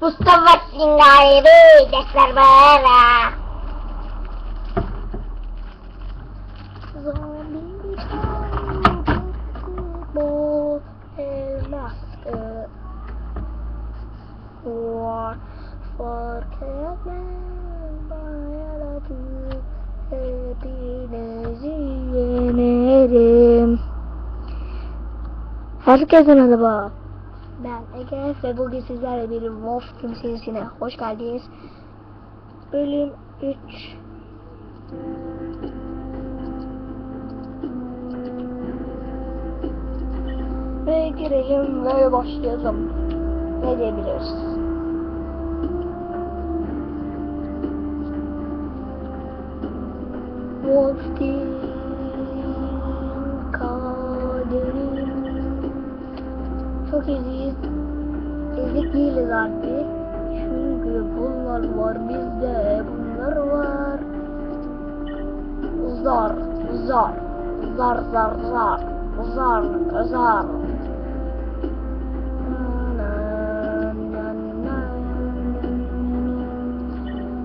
Mustafa Singayri desler bana. War for Kevin Biology Hepinizi yenerim Herkesin adı bak ve bugün sizlerle bir Wolf Team serisine hoş geldiniz. Bölüm 3 Ve girelim ve başlayalım. Ne diyebiliriz? Wolf Team Artık. Çünkü bunlar var bizde. Bunlar var. Zar, zar, zar, zar, zar, zar, zar.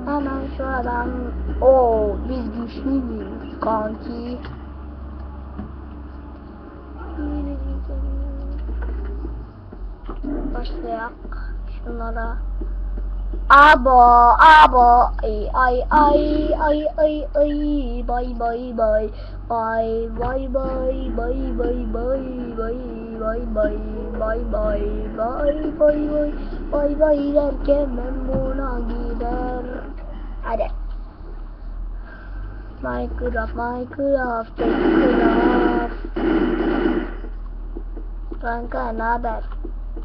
Hemen şu adam. Oo, biz güçlüyüz kanki. Başlayak şunlara. Abo, abo, ay ay ay ay ay ay, bay bay bay, bay bay bay bay bay bay bay bay bay bay bay bay bay bay bay bay derken ben buna gider. Hadi. Minecraft, Minecraft, Minecraft. Kanka ne haber?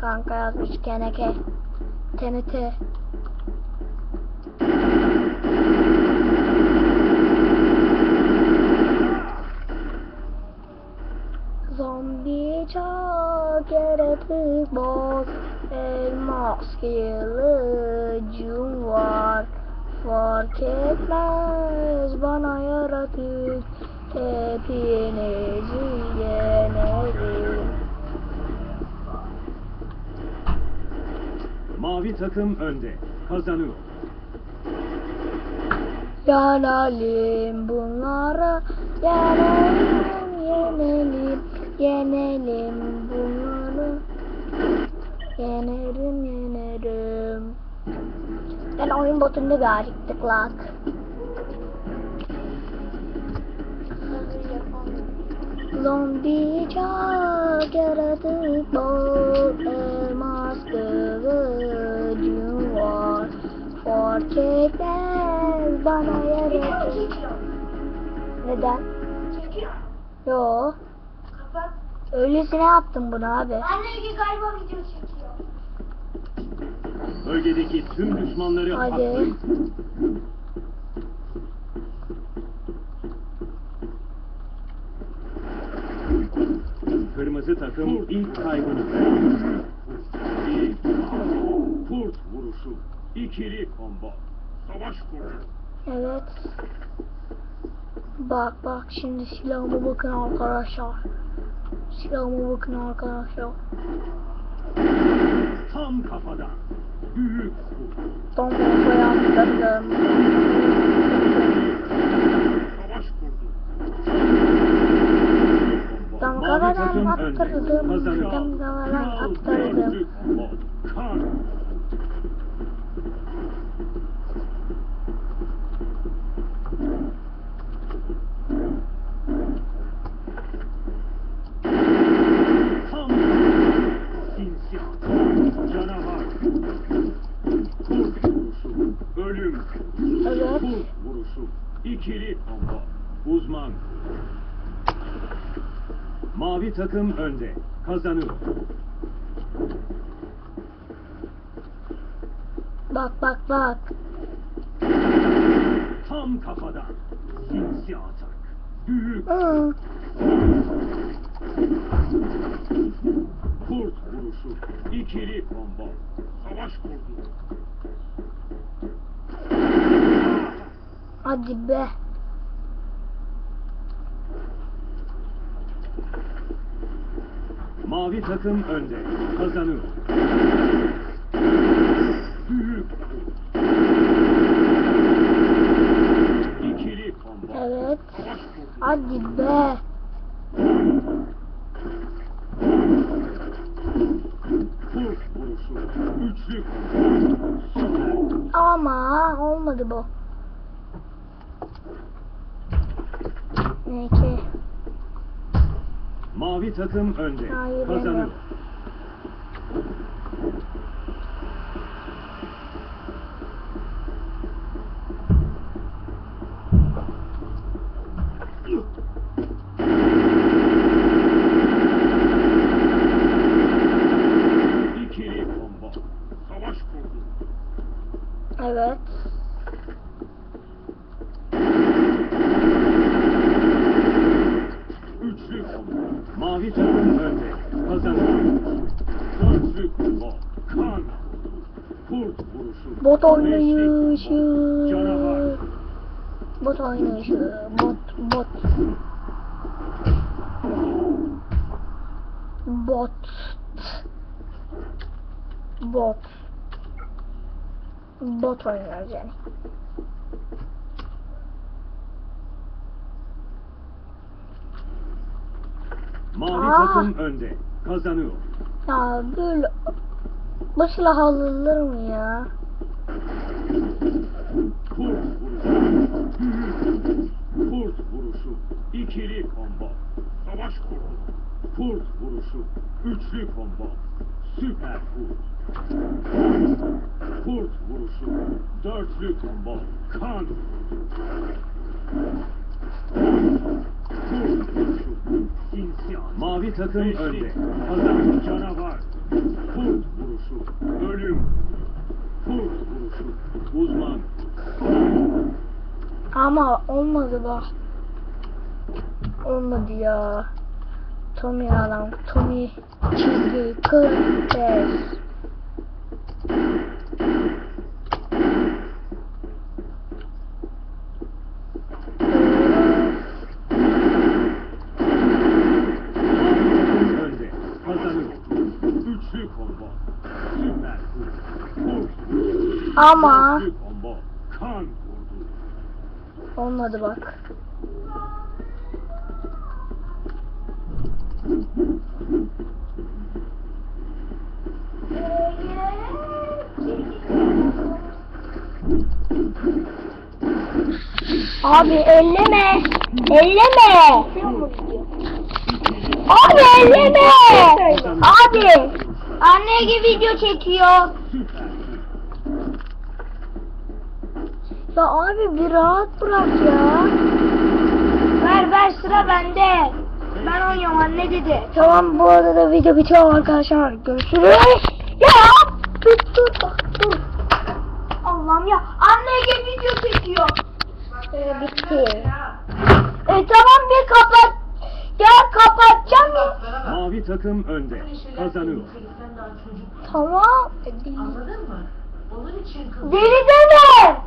Kanka yazmış keneke. TNT. Zombi çok yaratık boz. Elmas kılıcım var. Fark etmez bana yaratık. Hepinizi yenerim. Mavi takım önde. Kazanıyor. Yenelim bunları, yenelim, yenelim, yenelim bunları. Yenerim, yenerim. Ben oyun botunda gayet tıklak. Zombi charity bowl amongst the virgin war for kekler bana yarar. Neden? Yo. Öylesine yaptım bunu abi. Anne galiba video çekiyor. Bölgedeki tüm düşmanları Hadi. haklayın. Kırmızı takım ilk kaybını verdi. Bir kurt vuruşu. İkili combo. Savaş kurdu. Evet. Bak bak şimdi silahıma bakın arkadaşlar. Silahıma bakın arkadaşlar. Tam kafada. Büyük kurt. Son bombaya atladım. Savaş kurdu. Tam Mavi kafadan takım önde. attırdım. Kazanıyor. Tam kafadan Kral attırdım. dördü combo. Kan. Tam simsiyah canavar kurt vuruşu ölüm. Evet. kurt vuruşu. İkili combo uzman mavi takım önde kazanıyor Bak bak bak. tam kafadan sinsi atak Büyük kurt vuruşu. İkili combo. Savaş kurdu. Hadi be. Mavi takım önde. Kazanıyor. Büyük. İkili combo. Evet. Hadi be. Ama olmadı bu. Ne ki? Mavi takım önde. Hayır, Kazanıyor. evet. Evet. Üçlü combo. Önde. Kazanıyor. Kan. Kurt vuruşu. Bot oynayışı. Canavar. Bot oynayışı. Bot bot. Bot. Bot. Bot oynuyoruz Mavi Aa. takım önde. Kazanıyor. Ya böyle silah alınır mı ya? Kurt vuruşu. Kurt vuruşu. İkili combo. Savaş kurdu. Kurt vuruşu. Üçlü combo. Süper kurt. Kurt vuruşu. Dörtlü combo. Kan. Kurt vuruşu. Mavi takım önde. Kazan canavar. Kurt vuruşu. Ölüm. Kurt vuruşu. Uzman. Ama olmadı bak. Olmadı ya. Tommy adam. Tommy çizgi 45. önde. Kazanıyor. Üçlü combo. Süper kurt. Kurt vuruşu. Ama olmadı bak. Abi elleme. Elleme. Abi elleme. Abi. Anne gibi video çekiyor. Ya abi bir rahat bırak ya. Ver ver sıra bende. Ben oynuyorum anne dedi. Tamam bu arada video bitiyor arkadaşlar. Görüşürüz. Ya dur dur bak dur. Allah'ım ya. Anne gibi video çekiyor. Ee, bitti. E tamam bir kapat. Ya kapatacağım. Mavi takım önde. Kazanıyor. Tamam. Anladın mı? Onun için kız. Deli deme.